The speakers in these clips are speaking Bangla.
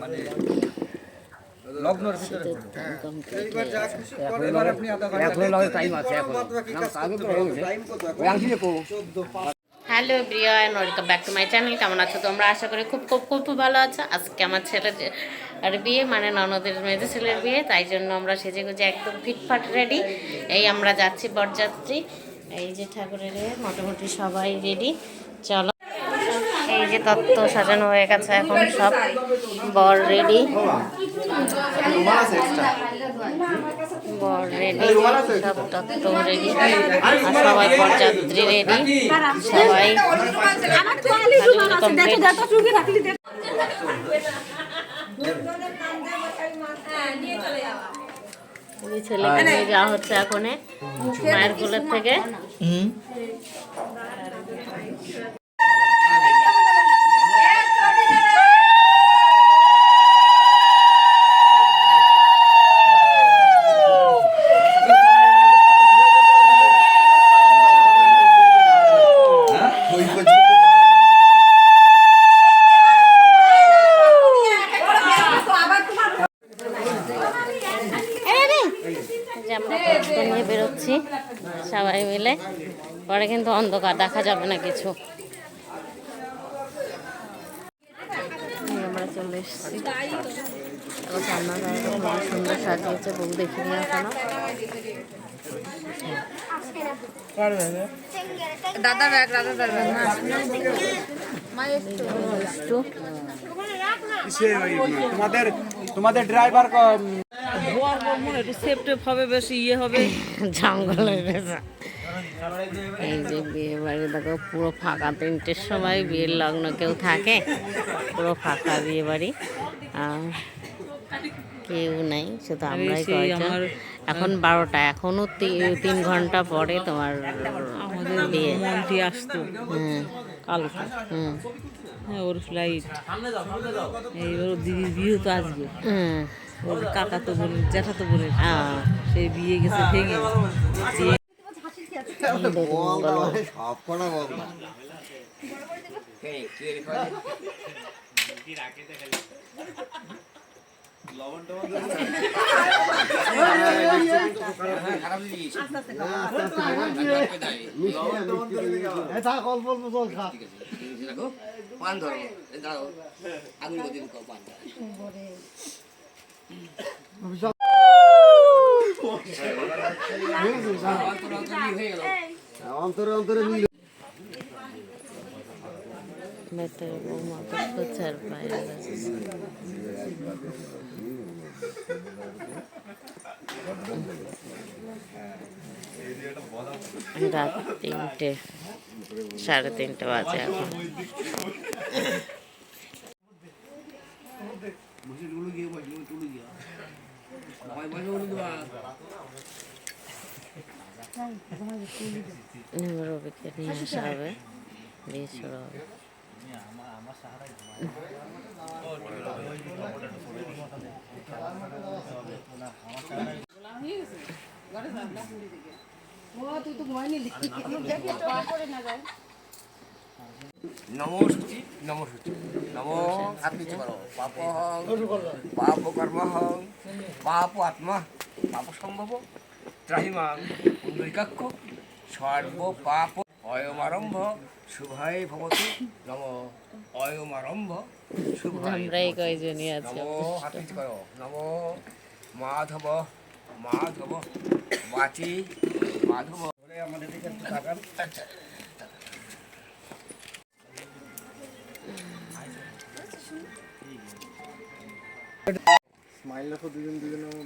মানে লগ্নর ভিতরে hello Brian welcome back to my channel. কেমন আছো তোমরা? আশা করি খুব খুব খুব খুব ভালো আছো। আজকে আমার ছেলের আর বিয়ে মানে ননদের মেজে ছেলের বিয়ে তাই জন্য আমরা সেজে গুজে একদম ফিটফাট রেডি এই আমরা যাচ্ছি বরযাত্রী। এই যে ঠাকুরের মোটামুটি সবাই রেডি চলো। যে তত্ত্ব সাজানো হয়ে গেছে এখন সব বর রেডি বর রেডি সব তত্ত্ব রেডি আর সবাই বরযাত্রী রেডি সবাই। এই ছেলেকে নিয়ে যাওয়া হচ্ছে এখন মায়ের কোলের থেকে যে আমরা তত্ত্ব নিয়ে বেরোচ্ছি সবাই মিলে। পরে কিন্তু অন্ধকার দেখা যাবে না কিছু। আমরা চলে এসেছি। এবার সামনা সুন্দর সাজিয়েছে বউ দেখিনি এখনও দাদা ব্যাগ দাদা ব্যাগ একটু। তোমাদের তোমাদের ড্রাইভার একটু হবে বেশি ইয়ে হবে। জঙ্গলের এই যে বিয়ে বাড়ি দেখো পুরো ফাঁকা তিনটের সময় বিয়ের লগ্ন কেউ থাকে পুরো ফাঁকা বিয়ে বাড়ি। আর কেউ নাই শুধু আমরাই আমার, এখন বারোটা এখনও তি- তিন ঘণ্টা পরে তোমার আমাদের বিয়ে। আসতো। কালকে। হুম। হ্যাঁ ওর ফ্লাইট এই ওর দিদির বিয়ে তো আসবে হুম। ওর কাকা তো বোন জ্যাঠা তো বোনের। সেই বিয়ে গেছে ভেঙে। পান ধরো। দাঁড়াও আগুন দিন পান ভেতরে বৌমা তো প্রচার বাইরে রাত তিনটে সাড়ে তিনটে বাজে এখন। রবিকে নিয়ে আসা হবে। বিয়ে শুরু হবে। নমো সূচি নমো সূচি নমো হাত নিচে করো পাপ পাপ কর্ম পাপ আত্মা পাপ সম্ভব। ত্রাহিমাং পুণ্ডরিকাক্ষ সর্ব পাপ অয়মারম্ভ শুভায় ভবতু। নম অয়মারম্ভ শুভায় নমো হাত করো নমো মাধব মাধব। বাচি মাধব। আমাদের দিকে একটু তাকান। আচ্ছা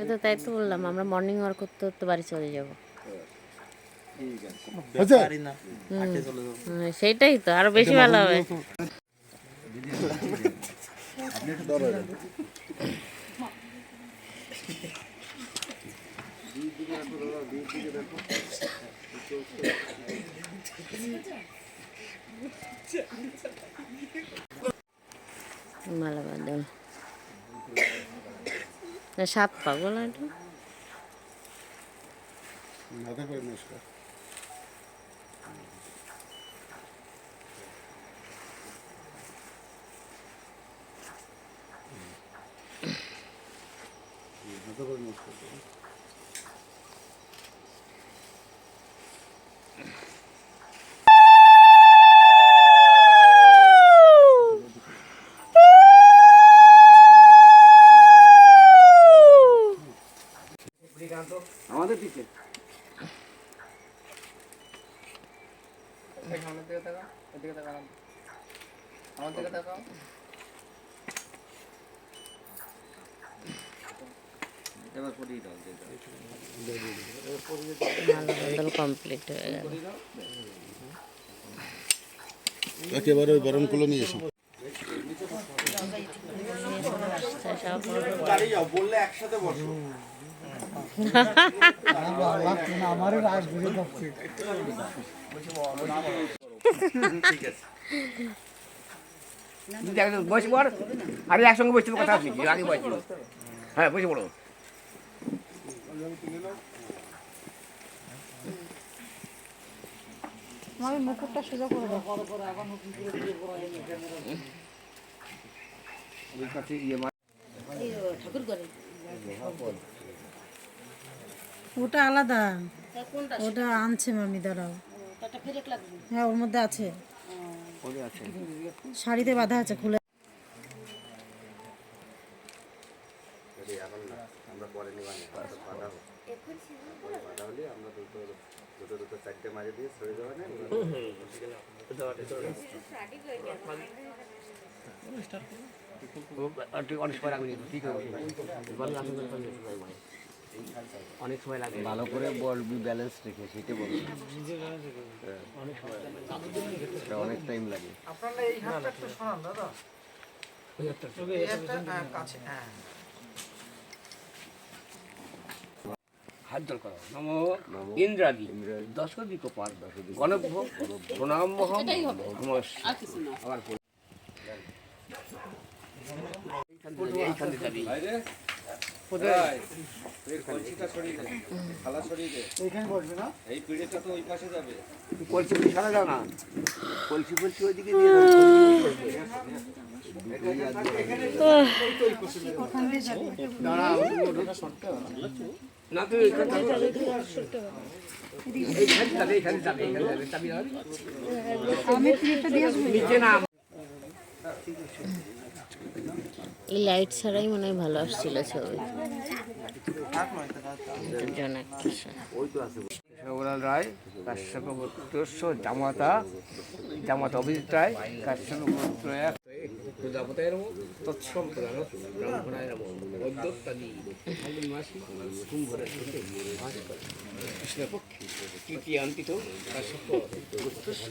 এই তো তাই তো বললাম আমরা মর্নিং ওয়াক করতে করতে বাড়ি চলে যাব। হুম, সেইটাই তো আরও বেশি ভালো হবে। মালা বাদল না সাত পাগল এটা মাথা করে নমস্কার এবার পরিয়ে দাও যে কমপ্লিট হয়ে গেল। একেবারে ওই বরণ কুলো নিয়ে এসো। বললে একসাথে বসো বসে পড় আরে একসঙ্গে বসতে কথা আছে আগে বসছি হ্যাঁ বসে পড়ো। ওটা আলাদা। ওটা আনছে মামি দাঁড়াও। হ্যাঁ ওর মধ্যে আছে। শাড়িতে বাঁধা আছে খুলে অনেক সময় লাগবে ঠিক আছে। অনেক সময় লাগে। ভালো করে বলবি। ব্যালেন্স রেখে সেটা এটা অনেক টাইম লাগে। হাত জল করো। নমো ইন্দ্রাদি। দশদি কপাল গণভ্য প্রণাম মহম। আবার পড়ি। এইখান থেকে- এইখান থেকে দাঁড়িয়ে। কোথায়? কলসি সারা যাও না কলসি কলসি ওইদিকে দিয়ে। না তুই এইখানে যাবে, এইখানে যাবে, এইখানে যাবে, চাবি দাও। নিচে নাম এই লাইট ছাড়াই মনে হয় ভালো আসছিল ছবি। রায় জামাতা জামাতা অভিজিৎ রায় কাশ্যপ গোত্র এক। প্রজাপতায় নম তৎসম প্রধান ব্রাহ্মণায় নম অদ্যোত্তাদি মাসি কুম্ভরের সাথে বাস করে কৃষ্ণপক্ষে। তৃতীয়ান্তিত কাশ্যপ গোত্রস্য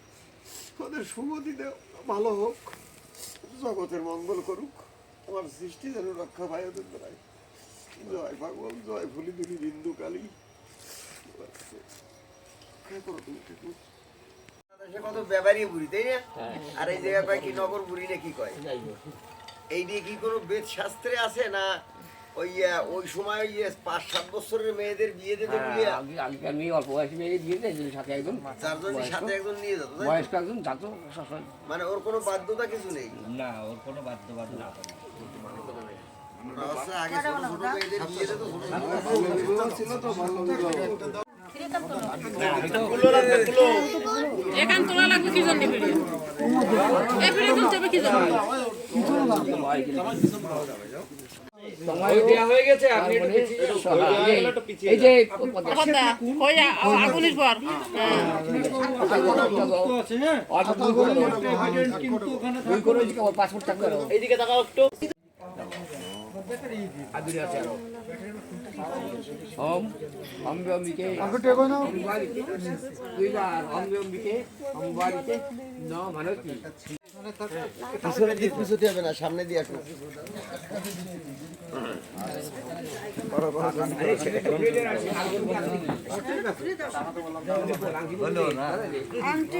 ওদের সুমতি দেও ভালো হোক জগতের মঙ্গল করুক আমার সৃষ্টি যেন রক্ষা পায় ওদের দ্বারাই। জয় ভগবান জয় ফুলি দুলি বিন্দু কালী। করো তুমি ঠাকুর কত ব্যাপারই বুড়ি তাই না? আর এই জায়গা কয় কি নগর বুড়ি না কি কয়? এই নিয়ে কি কোনো বেদ শাস্ত্রে আছে না ওই ওই সময় ওই পাঁচ সাত বছরের মেয়েদের বিয়ে দিতে হ্যাঁ, আগে আগেকার মেয়ে অল্প বয়সী মেয়ে দিয়ে দেয় যদি সাথে একজন চারজন সাথে একজন নিয়ে যেত বয়স্ক একজন যাতো মানে ওর কোনো বাধ্যতা কিছু নেই? না ওর কোনো বাধ্য বাধ্য না আগে ছোট ছোট মেয়েদের বিয়ে দিত ছোট ছোট ছিল তো ভালো এখান তোলা লাগবে কি জন্য ভিডিও এই ভিডিও তুলতে হবে কি জন্য? হয়ে হয়ে এইদিকে তাকাও একটু ওম অম্বিকে দুইবার অম্বিকে অম্বারিকে ন মানে পিছনে দিয়ে পিছতে হবে না সামনে দিয়ে আসো। আন্টি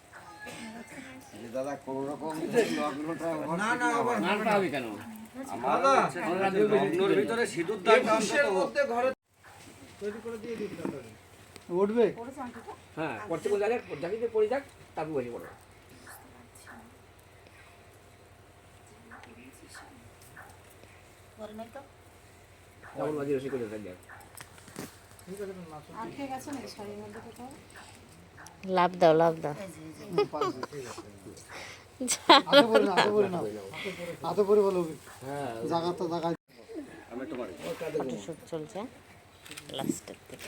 দাদা কোনো রকম না না হবে কেন? আমরা ভিতরে সিঁদুর দান মধ্যে ঘরে উঠবে? হ্যাঁ করতে বলে যাক পড়ে বসে পড়ো। করে মধ্যে কোথাও? লাভ দাও লাভ দাও। হাতে পরে বলো জায়গা তো জায়গা শুট চলছে লাস্টের দিকে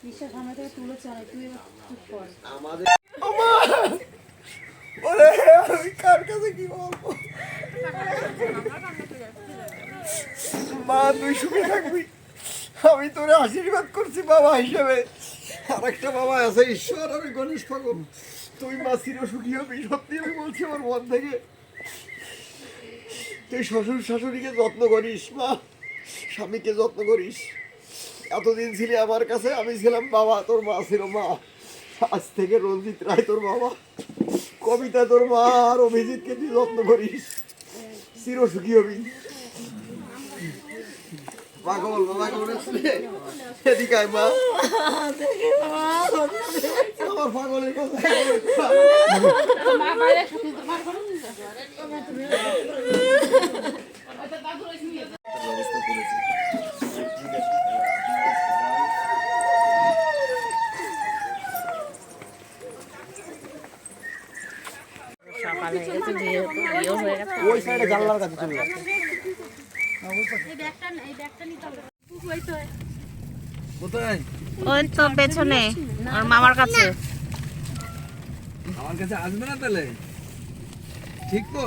কিসের সামনে থেকে তুলেছে অনেক তুই এবার চুপ কর ওরে কার কাছে কি বলব? মা, তুই সুখে থাকবি। আমি তোরে আশীর্বাদ করছি বাবা হিসেবে। আর একটা বাবা আছে, ঈশ্বর, আমি গণেশ ঠাকুর তুই মা চির সুখী হবি, সত্যি আমি বলছি আমার মন থেকে। তুই শ্বশুর শাশুড়িকে যত্ন করিস, মা। স্বামীকে যত্ন করিস। এতদিন ছিলি আমার কাছে, আমি ছিলাম বাবা, তোর মা ছিল মা। আজ থেকে রঞ্জিত রায় তোর বাবা। কবিতা তোর মা আর অভিজিৎকে তুই যত্ন করিস। চির সুখী হবি। পাগল বাবা কেমন আসলে এদিকে মা। আমার সকাল হয়ে গেছে বিয়ে বিয়েও হয়ে গেছে। ওই সাইডে জানলার কাছে চলে যাবে ওই তো পেছনে আর মামার কাছে। আমার কাছে আসবে না তাহলে? ঠিক তো?